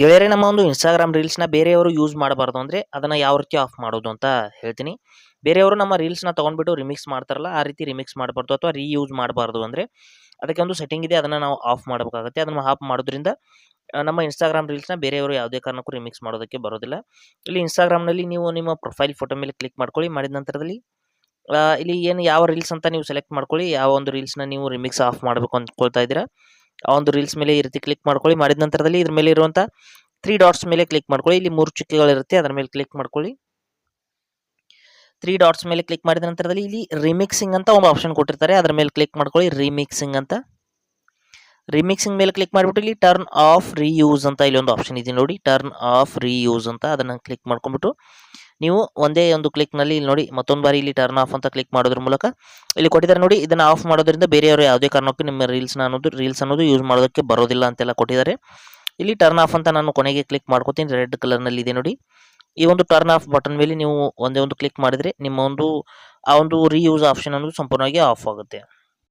ಗೆಳೆಯರೇ, ನಮ್ಮ ಒಂದು ಇನ್ಸ್ಟಾಗ್ರಾಮ್ ರೀಲ್ಸ್ನ ಬೇರೆಯವರು ಯೂಸ್ ಮಾಡಬಾರ್ದು ಅಂದರೆ ಅದನ್ನು ಯಾವ ರೀತಿ ಆಫ್ ಮಾಡೋದು ಅಂತ ಹೇಳ್ತೀನಿ. ಬೇರೆಯವರು ನಮ್ಮ ರೀಲ್ಸ್ನ ತೊಗೊಂಡ್ಬಿಟ್ಟು ರಿಮಿಕ್ಸ್ ಮಾಡ್ತಾರಲ್ಲ, ಆ ರೀತಿ ರಿಮಿಕ್ಸ್ ಮಾಡಬಾರ್ದು ಅಥವಾ ರೀಯೂಸ್ ಮಾಡಬಾರ್ದು ಅಂದರೆ ಅದಕ್ಕೆ ಒಂದು ಸೆಟ್ಟಿಂಗ್ ಇದೆ, ಅದನ್ನು ನಾವು ಆಫ್ ಮಾಡಬೇಕಾಗುತ್ತೆ. ಅದನ್ನು ಆಫ್ ಮಾಡೋದ್ರಿಂದ ನಮ್ಮ ಇನ್ಸ್ಟಾಗ್ರಾಮ್ ರೀಲ್ಸ್ನ ಬೇರೆಯವರು ಯಾವುದೇ ಕಾರಣಕ್ಕೂ ರಿಮಿಕ್ಸ್ ಮಾಡೋದಕ್ಕೆ ಬರೋದಿಲ್ಲ. ಇಲ್ಲಿ ಇನ್ಸ್ಟಾಗ್ರಾಮ್ನಲ್ಲಿ ನೀವು ನಿಮ್ಮ ಪ್ರೊಫೈಲ್ ಫೋಟೋ ಮೇಲೆ ಕ್ಲಿಕ್ ಮಾಡ್ಕೊಳ್ಳಿ. ಮಾಡಿದ ನಂತರದಲ್ಲಿ ಇಲ್ಲಿ ಏನು ಯಾವ ರೀಲ್ಸ್ ಅಂತ ನೀವು ಸೆಲೆಕ್ಟ್ ಮಾಡ್ಕೊಳ್ಳಿ. ಯಾವ ಒಂದು ರೀಲ್ಸ್ನ ನೀವು ರಿಮಿಕ್ಸ್ ಆಫ್ ಮಾಡಬೇಕು ಅಂದ್ಕೊಳ್ತಾ ಇದ್ದೀರಾ. ಆ ಒಂದು ರೀಲ್ಸ್ ಮೇಲೆ ಈ ರೀತಿ ಕ್ಲಿಕ್ ಮಾಡ್ಕೊಳ್ಳಿ. ಮಾಡಿದ ನಂತರದಲ್ಲಿ ಇದ್ರ ಮೇಲೆ ಇರುವಂಥ ತ್ರೀ ಡಾಟ್ಸ್ ಮೇಲೆ ಕ್ಲಿಕ್ ಮಾಡ್ಕೊಳ್ಳಿ. ಇಲ್ಲಿ ಮೂರು ಚುಕ್ಕೆಗಳಿರುತ್ತೆ ಅದರ ಮೇಲೆ ಕ್ಲಿಕ್ ಮಾಡ್ಕೊಳ್ಳಿ. ತ್ರೀ ಡಾಟ್ಸ್ ಮೇಲೆ ಕ್ಲಿಕ್ ಮಾಡಿದ ನಂತರದಲ್ಲಿ ಇಲ್ಲಿ ರಿಮಿಕ್ಸಿಂಗ್ ಅಂತ ಒಂದು ಆಪ್ಷನ್ ಕೊಟ್ಟಿರ್ತಾರೆ. ಅದರ ಮೇಲೆ ಕ್ಲಿಕ್ ಮಾಡ್ಕೊಳ್ಳಿ. ರಿಮಿಕ್ಸಿಂಗ್ ಅಂತ. ರಿಮಿಕ್ಸಿಂಗ್ ಮೇಲೆ ಕ್ಲಿಕ್ ಮಾಡಿಬಿಟ್ಟು ಇಲ್ಲಿ ಟರ್ನ್ ಆಫ್ ರೀಯೂಸ್ ಅಂತ ಇಲ್ಲಿ ಒಂದು ಆಪ್ಷನ್ ಇದೆ ನೋಡಿ. ಟರ್ನ್ ಆಫ್ ರೀಯೂಸ್ ಅಂತ. ಅದನ್ನು ಕ್ಲಿಕ್ ಮಾಡ್ಕೊಂಡ್ಬಿಟ್ಟು ನೀವು ಒಂದೇ ಒಂದು ಕ್ಲಿಕ್ನಲ್ಲಿ ಇಲ್ಲಿ ನೋಡಿ ಮತ್ತೊಂದು ಬಾರಿ ಇಲ್ಲಿ ಟರ್ನ್ ಆಫ್ ಅಂತ ಕ್ಲಿಕ್ ಮಾಡೋದ್ರ ಮೂಲಕ ಇಲ್ಲಿ ಕೊಟ್ಟಿದ್ದಾರೆ ನೋಡಿ, ಇದನ್ನು ಆಫ್ ಮಾಡೋದ್ರಿಂದ ಬೇರೆಯವರು ಯಾವುದೇ ಕಾರಣಕ್ಕೂ ನಿಮ್ಮ ರೀಲ್ಸ್ನ ಅನ್ನೋದು ರೀಲ್ಸ್ ಅನ್ನೋದು ಯೂಸ್ ಮಾಡೋದಕ್ಕೆ ಬರೋದಿಲ್ಲ ಅಂತೆಲ್ಲ ಕೊಟ್ಟಿದ್ದಾರೆ. ಇಲ್ಲಿ ಟರ್ನ್ ಆಫ್ ಅಂತ ನಾನು ಕೊನೆಗೆ ಕ್ಲಿಕ್ ಮಾಡ್ಕೋತೀನಿ ರೆಡ್ ಕಲರ್ನಲ್ಲಿ ಇದೆ ನೋಡಿ. ಈ ಒಂದು ಟರ್ನ್ ಆಫ್ ಬಟನ್ ಮೇಲೆ ನೀವು ಒಂದೇ ಒಂದು ಕ್ಲಿಕ್ ಮಾಡಿದರೆ ನಿಮ್ಮ ಒಂದು, ಆ ಒಂದು ರೀಯೂಸ್ ಆಪ್ಷನ್ ಅನ್ನೋದು ಸಂಪೂರ್ಣವಾಗಿ ಆಫ್ ಆಗುತ್ತೆ.